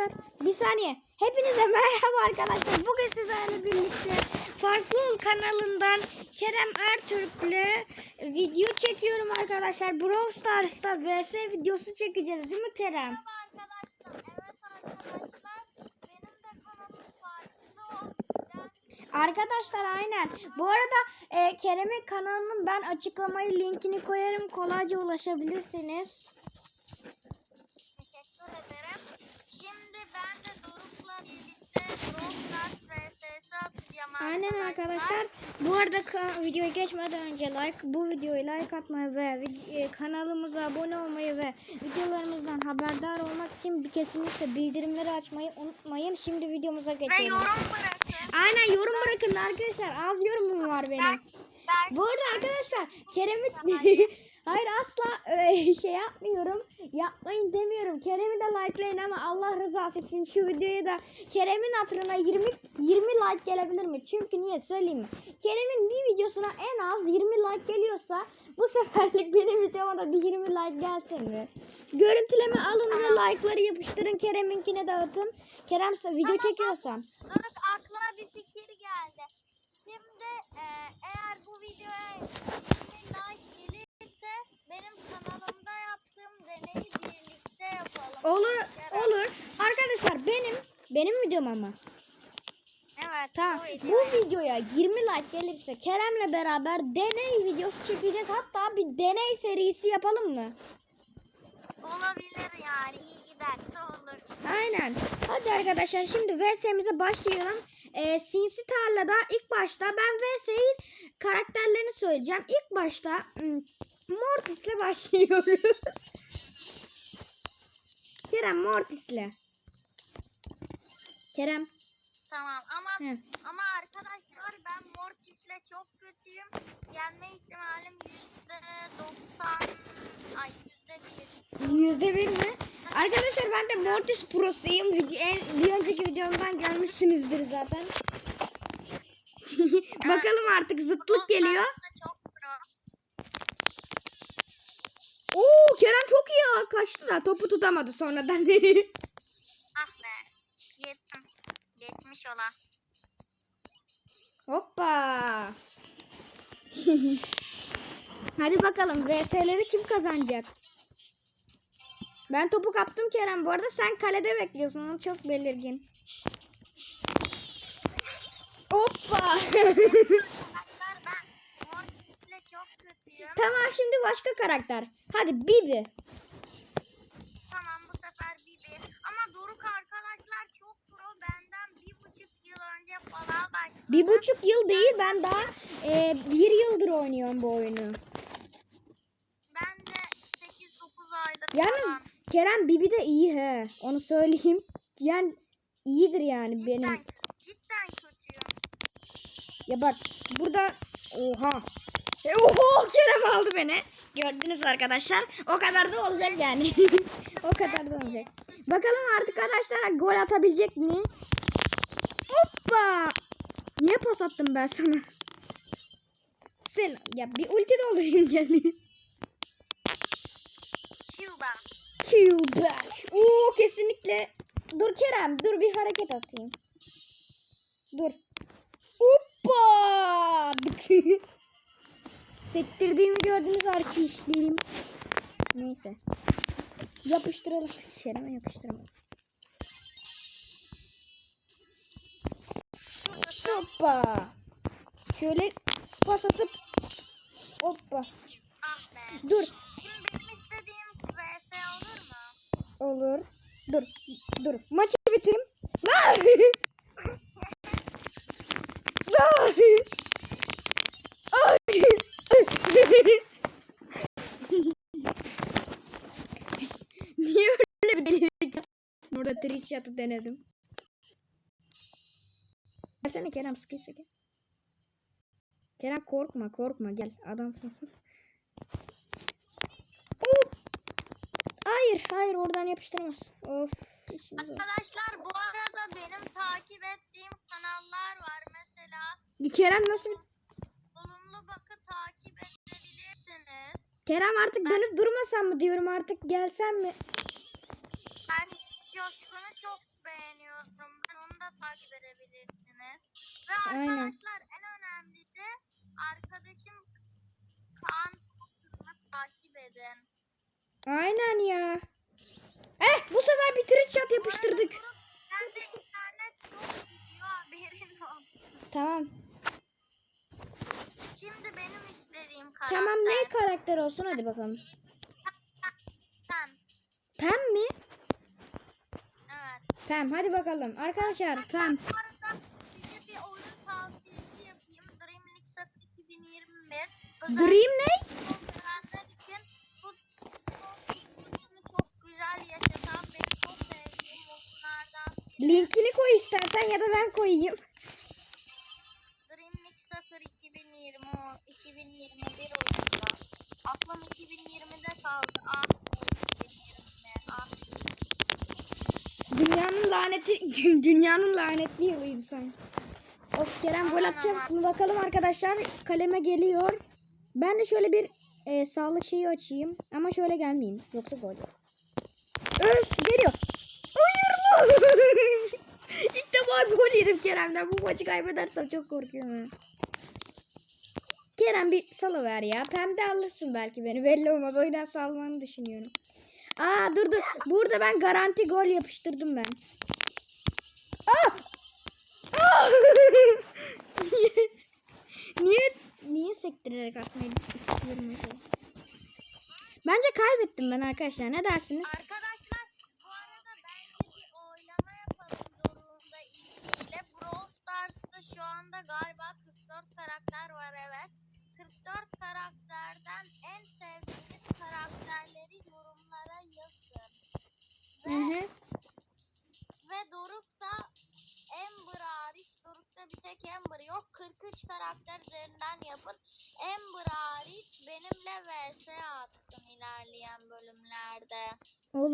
arkadaşlar bir saniye. Hepinize merhaba arkadaşlar. Bugün sizlerle birlikte Farklı kanalından Kerem Ertürk'le video çekiyorum arkadaşlar. Brawl Stars'ta vs videosu çekeceğiz değil mi Kerem? Merhaba arkadaşlar. Evet arkadaşlar. Benim de kanalım farklı o yüzden Arkadaşlar aynen. Bu arada e, Kerem'in kanalının ben açıklamayı linkini koyarım. Kolayca ulaşabilirsiniz. Aynen arkadaşlar. Bu arada videoya geçmeden önce like bu videoyu like atmayı ve e, kanalımıza abone olmayı ve videolarımızdan haberdar olmak için bir kesinlikle bildirimleri açmayı unutmayın. Şimdi videomuza Ve geçelim. yorum bırakın. Aynen yorum bırakın arkadaşlar. Az yorumum var benim. Ben Bu arada arkadaşlar Kerem'i Hayır asla e, şey yapmıyorum. Yapmayın demiyorum. Kerem'i de likelayın ama Allah rızası için şu videoya da Kerem'in hatırına 20 20 like gelebilir mi? Çünkü niye söyleyeyim mi? Kerem'in bir videosuna en az 20 like geliyorsa bu seferlik benim videoma da bir 20 like gelsin mi? Görüntüleme alın ve like'ları yapıştırın Kerem'inkine dağıtın. Kerem video çekiyorsan. Doruk aklıma bir fikir geldi. Şimdi e, eğer bu videoya 20 like benim kanalımda yaptığım deneyi birlikte yapalım. Olur Kerem. olur. Arkadaşlar benim benim videom ama. Evet. Tamam. bu Bu video. videoya 20 like gelirse Kerem'le beraber deney videosu çekeceğiz. Hatta bir deney serisi yapalım mı? Olabilir yani. iyi giderse olur. Aynen. Hadi arkadaşlar şimdi VS'mize başlayalım. Ee, Sinsi Tarla'da ilk başta ben VS'yi karakterlerini söyleyeceğim. İlk başta hmm, Mortis'le başlıyoruz. Kerem Mortis'le. Kerem. Tamam ama He. ama arkadaşlar ben Mortis'le çok kötüyüm. Yenme ihtimalim yüzde doksan. Ay yüzde bir. Yüzde bir mi? Arkadaşlar ben de Mortis Pro'suyum. Bir önceki videomdan görmüşsünüzdür zaten. Bakalım artık zıtlık geliyor. Aslında Çok pro. Oo Kerem çok iyi. Kaçtı da topu tutamadı sonradan. Ah be. Yettim. Geçmiş olan. Hoppa. Hadi bakalım VS'leri kim kazanacak? Ben topu kaptım Kerem. Bu arada sen kalede bekliyorsun. O çok belirgin. Hoppa. Arkadaşlar ben Mortis'le çok kötüyüm. tamam şimdi başka karakter. Hadi Bibi. Tamam bu sefer Bibi. Ama Doruk arkadaşlar çok pro. Benden bir buçuk yıl önce falan başladı. Bir buçuk yıl değil ben daha e, bir yıldır oynuyorum bu oyunu. Ben de 8-9 aydır Yalnız falan. Kerem Bibi de iyi he. Onu söyleyeyim. Yani iyidir yani Cidden, benim. cidden kötüyüm. Ya bak burada oha. E, oho Kerem aldı beni. Gördünüz arkadaşlar. O kadar da olacak yani. o kadar da olacak. Bakalım artık arkadaşlar gol atabilecek mi? Hoppa. Niye pas attım ben sana? Sen ya bir ulti doldurayım yani. Cuba. Back. Oo kesinlikle. Dur Kerem dur bir hareket atayım. Dur. Hoppa. Sektirdiğimi gördünüz arkadaşlarım. Neyse. Yapıştıralım. Kerem'e yapıştıralım. Hoppa. Şöyle pas atıp hoppa. Ah. Dur. Şimdi benim istediğim VS olur mu? Olur. Dur. Dur. Maçı bitireyim. Lan! Lan! Ay! Niye öyle bir delilik yaptın? Burada trick shot'ı denedim. Gelsene Kerem sıkıysa gel. Kerem korkma korkma gel adamsın. Hayır hayır oradan yapıştıramaz. Of. Arkadaşlar bu arada benim takip ettiğim kanallar var. Mesela Kerem nasıl? Olumlu Bakı takip edebilirsiniz. Kerem artık dönüp durmasam mı diyorum artık gelsem mi? Aynen. arkadaşlar en önemlisi arkadaşım Kaan Coşkun'u takip edin. Aynen ya. Eh bu sefer bir trick yapıştırdık. Ben de internet yok gidiyor haberin olsun. Tamam. Şimdi benim istediğim karakter. Tamam ne karakter olsun hadi bakalım. Sen. Pem mi? Evet. Pem hadi bakalım. Arkadaşlar Pem. Oyunlardan biri. Linkini koy istersen ya da ben koyayım. Dream League Summer 2020 o- 2021 oyunda. Aklım 2020'de kaldı. Ah 2020. Ah. Dünyanın laneti dünyanın lanetli yılıydı sanki. Of Kerem gol atacak bakalım arkadaşlar. Kaleme geliyor. Ben de şöyle bir e, sağlık şeyi açayım. Ama şöyle gelmeyeyim. Yoksa gol. Öf geliyor. Hayır mı? İlk defa gol yedim Kerem'den. Bu maçı kaybedersem çok korkuyorum. Kerem bir salıver ya. Pembe alırsın belki beni. Belli olmaz. O yüzden salmanı düşünüyorum. Aa dur dur. Burada ben garanti gol yapıştırdım ben. Ah! Ah! niye niye sektirerek atmayı istiyorum? Bence kaybettim ben arkadaşlar. Ne dersiniz? Arkadaşlar bu arada bence bir oylama yapalım Doruk'la ilgili. Brawl Stars'ta şu anda galiba 44 karakter var evet. 44 karakterden en sevdiğiniz karakterleri yorumlara yazın. Ve, hı.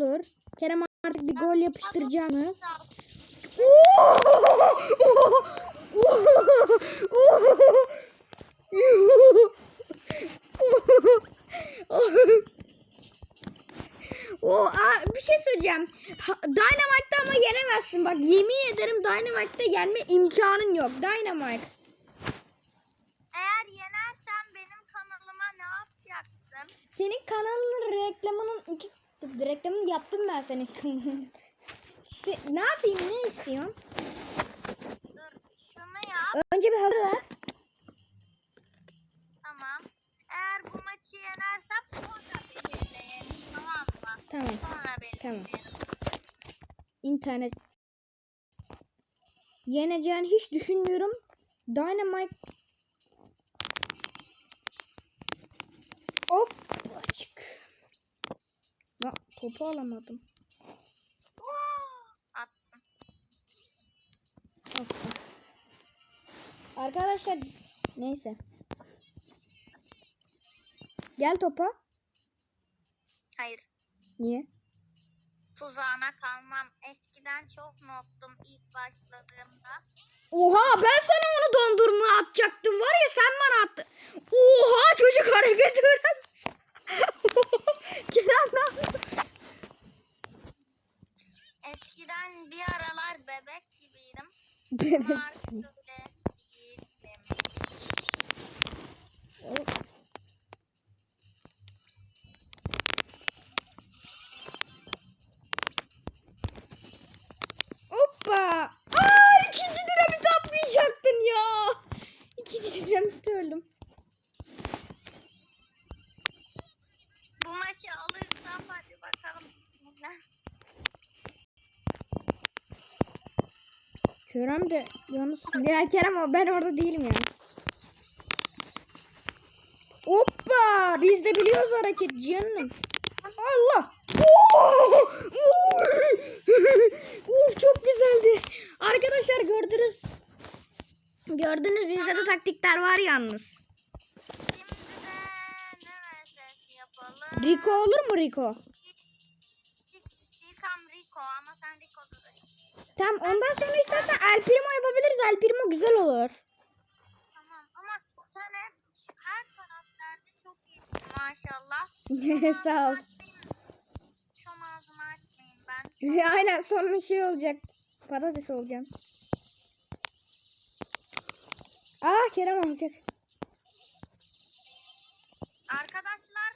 Olur. Kerem artık bir gol? Sağ- O aa, bir şey söyleyeceğim. Dynamite'da ama yenemezsin. Bak yemin ederim Dynamite'da yenme imkanın yok. Dynamite. Eğer yenersen benim kanalıma ne yapacaksın? Senin kanalının reklamının iki reklamını yaptım ben senin kanalının. Se- ne yapayım ne istiyorsun? Dur şunu yap Önce bir hazır ver. tamam. Eğer bu maçı yenersem sonra belirleyelim tamam mı? Tamam. Sonra belirleyelim. İnternet. Yeneceğini hiç düşünmüyorum. Dynamite. Hop. Açık. Ya, topu alamadım. Arkadaşlar neyse. Gel topa. Hayır. Niye? Tuzağına kalmam. Eskiden çok noobtum ilk başladığımda. Oha ben sana onu dondurma atacaktım var ya sen bana attın. Oha çocuk hareket öğrenmiş. Kerem ne? Eskiden bir aralar bebek gibiydim. Bebek. Hoppa. Aa ikinci dinamit atmayacaktın ya. İkinci dinamit öldüm. Bu maçı alırsam hadi bakalım. Kerem de yalnız. Ya Kerem o ben orada değilim ya. Hoppa biz de biliyoruz hareket canım. Allah. Uf çok güzeldi. Arkadaşlar gördünüz. Gördünüz bizde de taktikler var yalnız. Rico olur mu Rico? Rico ondan sonra istersen El Primo yapabiliriz. El Primo güzel olur. Maşallah. Sağ ol. Şom ağzımı açmayayım ben. Aynen sonra şey olacak. Patates olacağım. Aa Kerem olacak. Arkadaşlar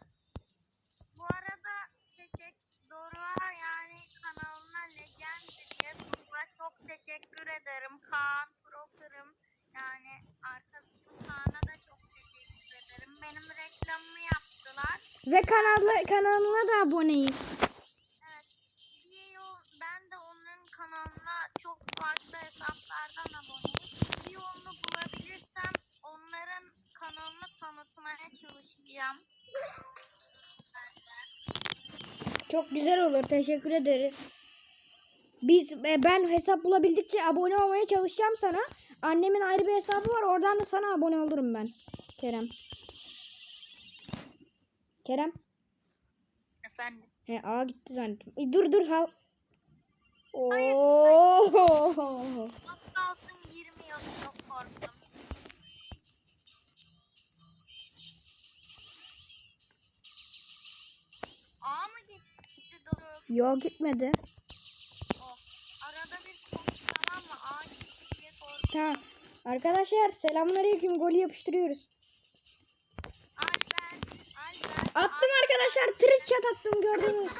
bu arada teşekkür Doruk'a yani kanalına Legend diye Doruk'a çok teşekkür ederim. Kaan Broker'ım yani arkadaşım Kaan'a da çok teşekkür ederim. Benim reklamımı yaptılar. Ve kanalına, kanalına da aboneyiz. Evet. Ben de onların kanalına çok farklı hesaplardan aboneyim. Bir yolunu bulabilirsem onların kanalını tanıtmaya çalışacağım. Çok güzel olur. Teşekkür ederiz. Biz e, ben hesap bulabildikçe abone olmaya çalışacağım sana. Annemin ayrı bir hesabı var. Oradan da sana abone olurum ben. Kerem. Kerem. Efendim. He A gitti zannettim. E, dur dur ha. Oo. Az kalsın girmiyor çok korktum. A mı gitti Doruk? Yok gitmedi. Oh. Arada bir konuş tamam mı? A gitti diye korktum. Tamam. Arkadaşlar selamünaleyküm. Golü yapıştırıyoruz. Attım arkadaşlar. Trick chat attım gördünüz.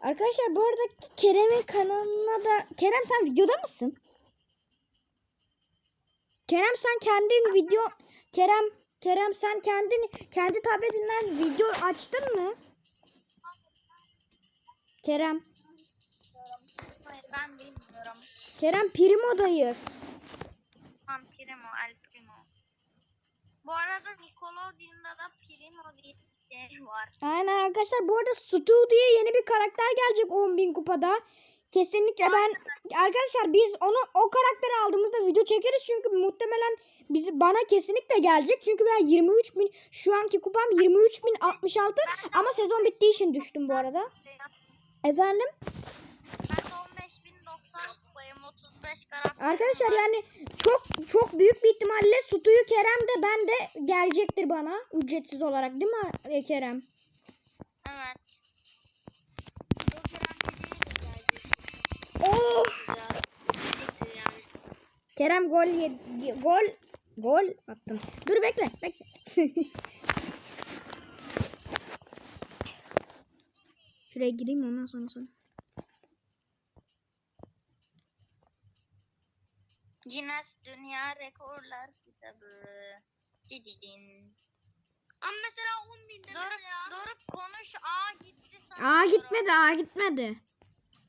Arkadaşlar bu arada Kerem'in kanalına da Kerem sen videoda mısın? Kerem sen kendin video Kerem Kerem sen kendin kendi tabletinden video açtın mı? Kerem Hayır ben bilmiyorum. Kerem Primo'dayız. Tam Primo, Primo. Bu arada Nickelodeon'da da Primo diye bir şey var. Aynen arkadaşlar bu arada Stu diye yeni bir karakter gelecek 10.000 kupada. Kesinlikle ben arkadaşlar biz onu o karakteri aldığımızda video çekeriz çünkü muhtemelen bizi bana kesinlikle gelecek çünkü ben 23 bin şu anki kupam 23.066 ama sezon bittiği için düştüm bu arada. Efendim Ben de 15.090 kupayım, 35 karakter. Arkadaşlar yani çok çok büyük bir ihtimalle Stu'yu Kerem de ben de gelecektir bana ücretsiz olarak değil mi e, Kerem? Evet. Oh! Kerem gol yedi. Gol gol attım. Dur bekle, bekle. Şuraya gireyim ondan sonra sonra. Guinness Dünya Rekorlar Kitabı. Didin. Ama mesela 10 bin Doruk, Doruk konuş A gitti sanıyorum. Aa gitmedi, aa gitmedi.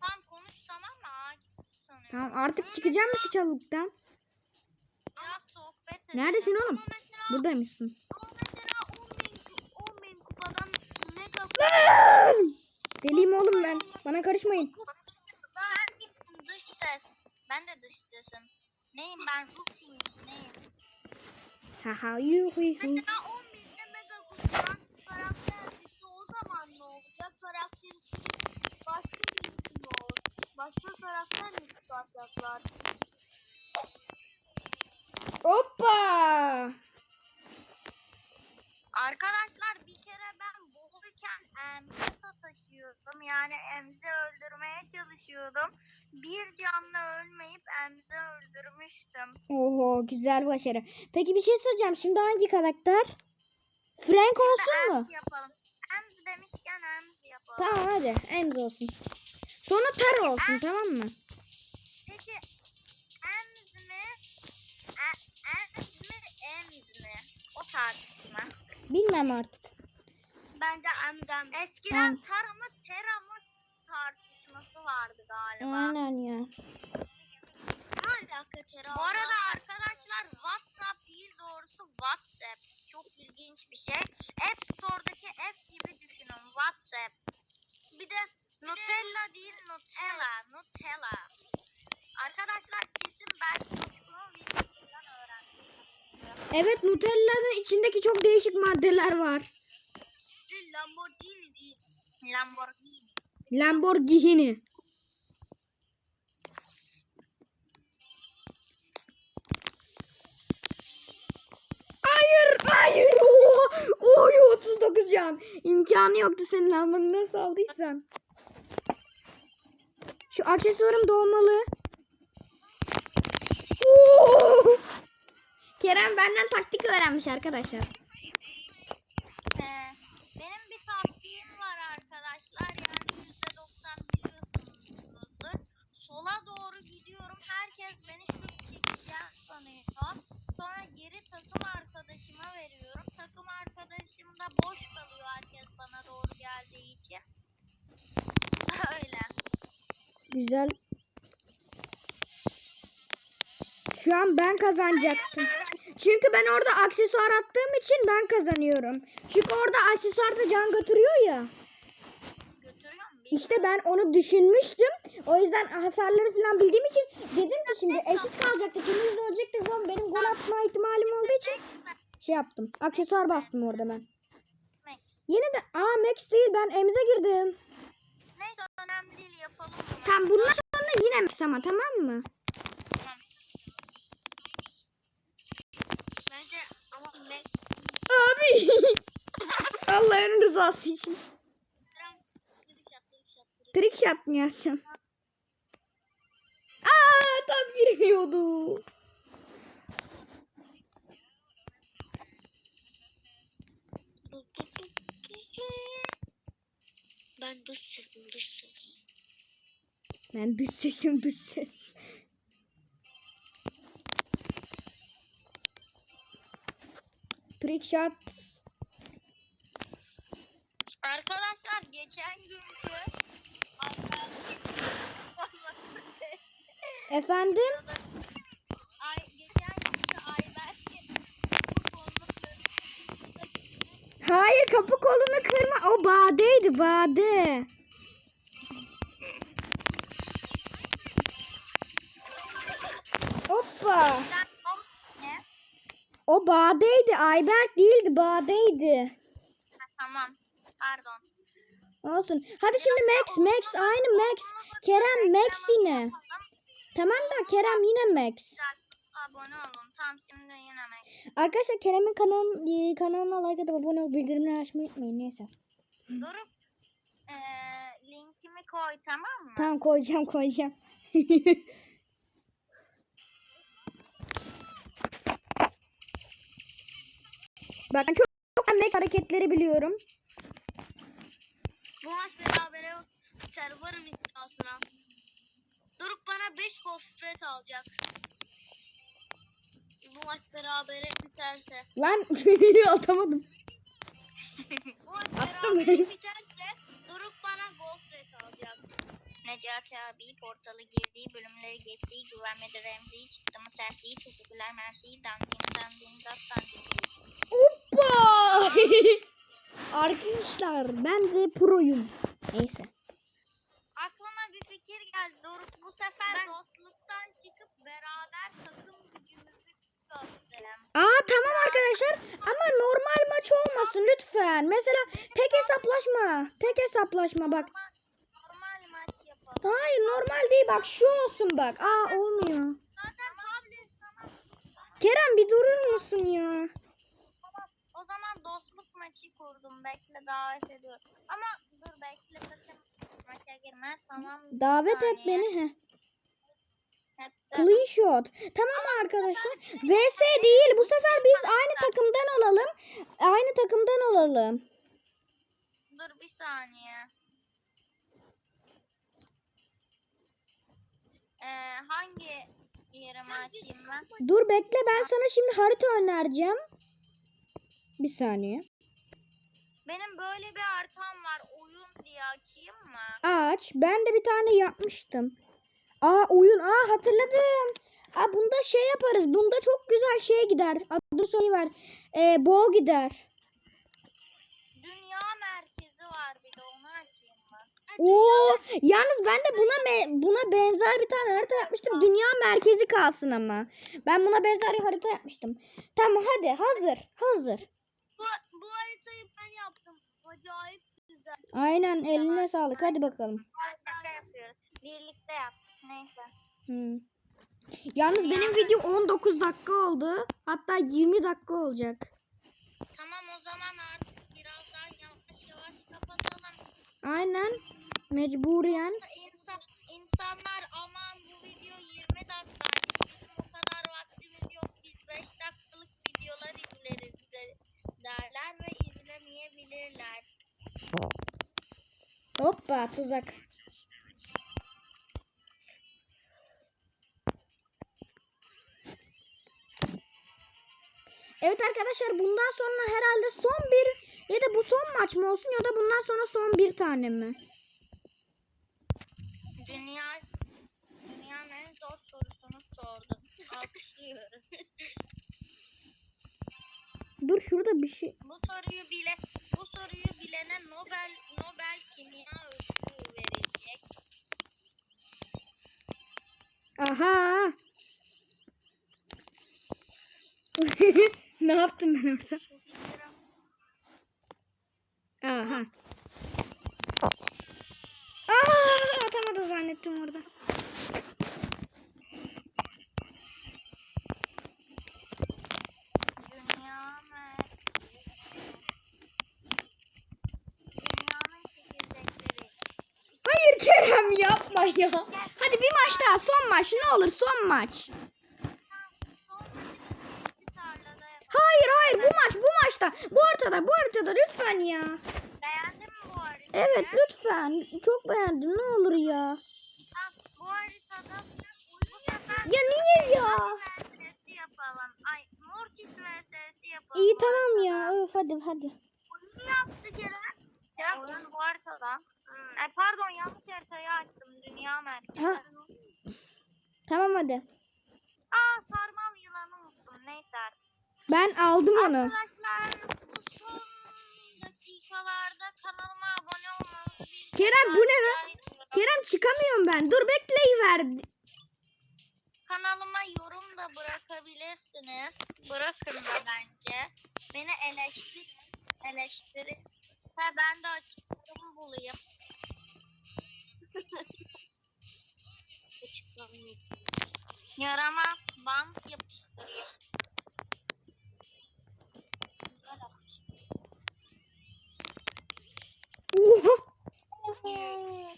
Tamam konuş tamam mı? A gitti sanıyorum. Tamam artık çıkacağım mı şu çalılıktan? Biraz sohbet edelim. Neredesin oğlum? Ama mesela, Buradaymışsın. ama mesela 10 bin, 10 bin kupadan ne kapı? Deliyim oğlum ben. Bana karışmayın. Ben dış ses. Ben de dış sesim. Neyim ben ruh muyum neyim? Haha yuhu. Mesela 10 binde mega kutudan karakter çıktı o zaman ne olacak? Karakter başka birisi mi olur? Başka karakter mi çıkartacaklar? Hoppa. Arkadaşlar emzata taşıyordum. Yani emzi öldürmeye çalışıyordum. Bir canlı ölmeyip emzi öldürmüştüm. Oho güzel başarı. Peki bir şey soracağım. Şimdi hangi karakter? Frank olsun mu? Emz yapalım. Emz demişken emz yapalım. Tamam hadi. Emz olsun. Sonra Taro olsun tamam mı? Peki emz mi? E, emz mi? Emz mi? O tartışma. Bilmem artık. Bence emz. Eskiden Tamam. Tara mı Tera mı tartışması vardı galiba. Aynen ya. Ne alaka Tera? Bu arada arkadaşlar WhatsApp değil doğrusu WhatsApp. Çok ilginç bir şey. App Store'daki F gibi düşünün WhatsApp. Bir de Nutella değil Nutella. Nutella. Arkadaşlar kesin ben çocukluğum videosundan öğrendim. Evet Nutella'nın içindeki çok değişik maddeler var. Lamborghini değil. Lamborghini. Lamborghini. Hayır, hayır. Oy 39 can. İmkanı yoktu senin almanı nasıl aldıysan. Şu aksesuarım dolmalı. Oo! Kerem benden taktik öğrenmiş arkadaşlar. Ee, benim bir taktiğim var arkadaşlar. Yani %90 biliyorsunuzdur. Sola doğru gidiyorum. Herkes beni şut çekeceğim sanıyor. Sonra geri takım arkadaşıma veriyorum. Takım arkadaşım da boş kalıyor herkes bana doğru geldiği için. Öyle. Güzel. Şu an ben kazanacaktım. Çünkü ben orada aksesuar attığım için ben kazanıyorum. Çünkü orada aksesuar da can götürüyor ya. Götürüyor mu? İşte ben onu düşünmüştüm. O yüzden hasarları falan bildiğim için dedim ki şimdi eşit kalacaktık. İkimiz de olacaktık ama benim gol atma ihtimalim olduğu için şey yaptım. Aksesuar bastım orada ben. Yine de aa Max değil ben Emze girdim. Neyse önemli değil yapalım bunu. Tamam bundan sonra yine Max ama tamam mı? Bence ama Max Abi. Allah'ın rızası için. Trick shot mı yapacaksın? Tam girmiyordu. Ben dış sesim dış ses. Ben dış sesim dış ses. Trick shot. Arkadaşlar geçen günkü Efendim? Hayır kapı kolunu kırma. O badeydi bade. Hoppa. O badeydi. Ayberk değildi badeydi. Ha, tamam. Pardon. Olsun. Hadi şimdi Max. Max aynı Max. Kerem Max yine. Tamam da Kerem yine Max. Abone olun. Tam şimdi yine Max. Arkadaşlar Kerem'in kanalın, e, kanalına like atıp abone olup bildirimleri açmayı unutmayın. Neyse. Durup eee linkimi koy tamam mı? Tamam koyacağım koyacağım. Bak ben çok, çok Max hareketleri biliyorum. Bu maç berabere server'ın iddiasına. Durup bana 5 gofret alacak. Bu maç berabere biterse. Lan atamadım. Bu maç Attım. berabere biterse Durup bana gofret alacak. Necati abi portalı girdiği bölümleri geçtiği güvenmedi Remzi'yi çıktı mı tersiyi teşekkürler Mersi'yi dandin dat dandin. Hoppa! Arkadaşlar ben de proyum. Neyse. Geldi. Doruk bu sefer dostluktan çıkıp beraber takım gücümüzü gösterelim. Aa tamam arkadaşlar ama normal maç olmasın lütfen. Mesela tek hesaplaşma. Tek hesaplaşma bak. Normal, normal maç yapalım. Hayır normal değil bak şu olsun bak. Aa olmuyor. Zaten tablet tamam. Kerem bir durur musun ya? O zaman dostluk maçı kurdum. Bekle davet ediyorum. Ama dur bekle girme. Tamam. Davet et beni. Evet, Clean shot. Tamam arkadaşlar. VS değil. Bu sefer biz aynı takımdan olalım. Aynı takımdan olalım. Dur bir saniye. Ee, hangi yerimi açayım ben? Dur bekle ben sana şimdi harita önereceğim. Bir saniye. Benim böyle bir haritam var. Oyun diye açayım mı? Aç. Ben de bir tane yapmıştım. Aa oyun. Aa hatırladım. Aa bunda şey yaparız. Bunda çok güzel şey gider. Adı soyu var. Ee, bow gider. Dünya merkezi var bir de onu açayım mı? Oo, yalnız ben de buna me- buna benzer bir tane harita yapmıştım. Dünya merkezi kalsın ama. Ben buna benzer bir harita yapmıştım. Tamam hadi hazır. Hazır. Bu, bu haritayı ben yaptım. Acayip. Aynen eline sağlık. Hadi bakalım. Şaka yapıyoruz. Birlikte yaptık. Neyse. Hmm. Yalnız benim video 19 dakika oldu. Hatta 20 dakika olacak. Tamam o zaman artık biraz daha yavaş yavaş kapatalım. Aynen. Mecburiyen. İnsan, insanlar aman bu video 20 dakika. Bizim o kadar vaktimiz yok. Biz 5 dakikalık videolar izleriz derler ve izlemeyebilirler. Hoppa tuzak. Evet arkadaşlar bundan sonra herhalde son bir ya da bu son maç mı olsun ya da bundan sonra son bir tane mi? Dünya dünyanın en zor sorusunu sordum. Alkışlıyoruz. Dur şurada bir şey. bu soruyu bile soruyu bilene Nobel Nobel Kimya Ödülü verilecek. Aha. ne yaptım ben orada? Aha. Aa, atamadı zannettim orada. Dünya merkezi. Dünyanın çekirdekleri. Hayır Kerem yapma ya. Hadi bir maç daha son maç ne olur son maç. Hayır hayır bu maç bu maçta. Bu ortada bu ortada lütfen ya. Beğendin mi bu haritayı? Evet lütfen. Çok beğendim ne olur ya. Bu haritada Ya niye ya? Yapalım. Ay Mortis yapalım. İyi tamam ya. Öf hadi hadi. Oyunu yaptı Kerem. Kerem oyun bu haritada. Ay pardon yanlış haritayı açtım. Dünya merkezi. Ha. Tamam hadi. Aa sarmal yılanı unuttum. Neyse artık. Ben aldım onu. Arkadaşlar bu son dakikalarda kanalıma abone olmanızı Kerem bu ne lan? Kerem çıkamıyorum ben. Dur bekleyiver. Kanalıma yorum da bırakabilirsiniz. Bırakın da bence. Beni eleştirin. Eleştirin. Ha ben de açıklarımı bulayım. Açıklarımı. Yarama bant yapıştırayım. Güzel yapıştır. Oha.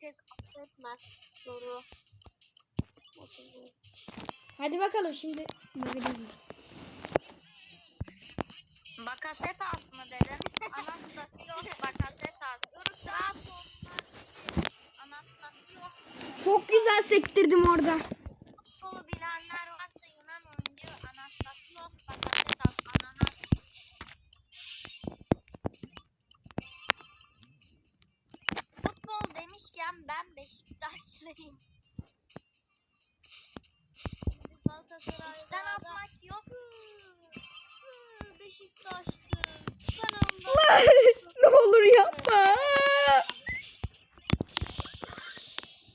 Kez affetmez. Soru. Hadi bakalım şimdi. Bakacağız. Bakasetas mı dedin? Anastasios Bakasetas. Dur daha sonra. Anastasios. Çok güzel sektirdim orada. Futbolu bilenler varsa Yunan oyuncu Anastasios Bakasetas. Ananas. Futbol demişken ben Beşiktaşlıyım. Galatasaray'dan atmak yok. Beşiktaşlı. Ben ne olur yapma.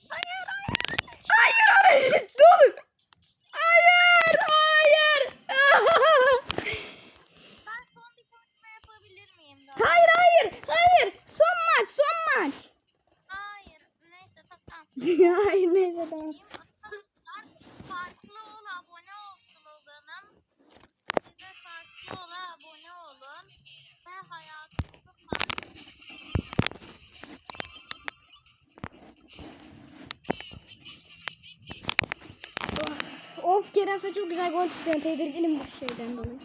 Hayır hayır. Hayır hayır. Dur. Hayır hayır. Ben son bir konuşma yapabilir miyim daha? hayır hayır hayır. Son maç son maç. Hayır. Neyse tamam. hayır neyse tamam. Arkadaşlar farklı ol abone ol sloganım. Size farklı ol abone olun. Ve hayatınızı farklı. Sen çok güzel gol tutuyorsun. Tedirginim bu şeyden dolayı.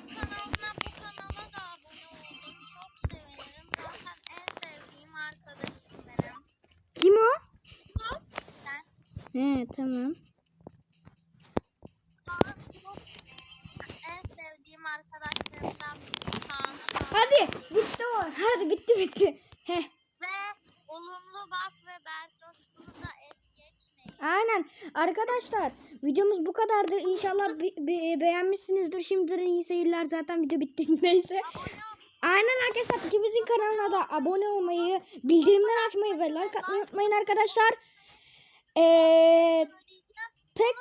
Kim o? Sen He tamam. En sevdiğim arkadaşlarımdan biri Hadi bitti o. Hadi bitti bitti. Heh. Ve olumlu bak ve Bertoş'unu da es geçmeyin. Aynen. Arkadaşlar videomuz bu kadardı. İnşallah be- be- beğenmişsinizdir. Şimdiden iyi seyirler. Zaten video bitti. Neyse. Aynen arkadaşlar ikimizin kanalına da abone olmayı, bildirimleri açmayı ve like atmayı unutmayın arkadaşlar. Ee, tek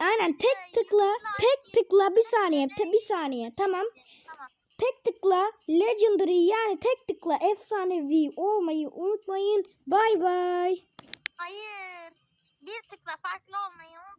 aynen tek tıkla tek tıkla bir saniye bir saniye tamam. Tek tıkla legendary yani tek tıkla efsanevi olmayı unutmayın. Bay bay. Hayır. Bir tıkla farklı olmayı.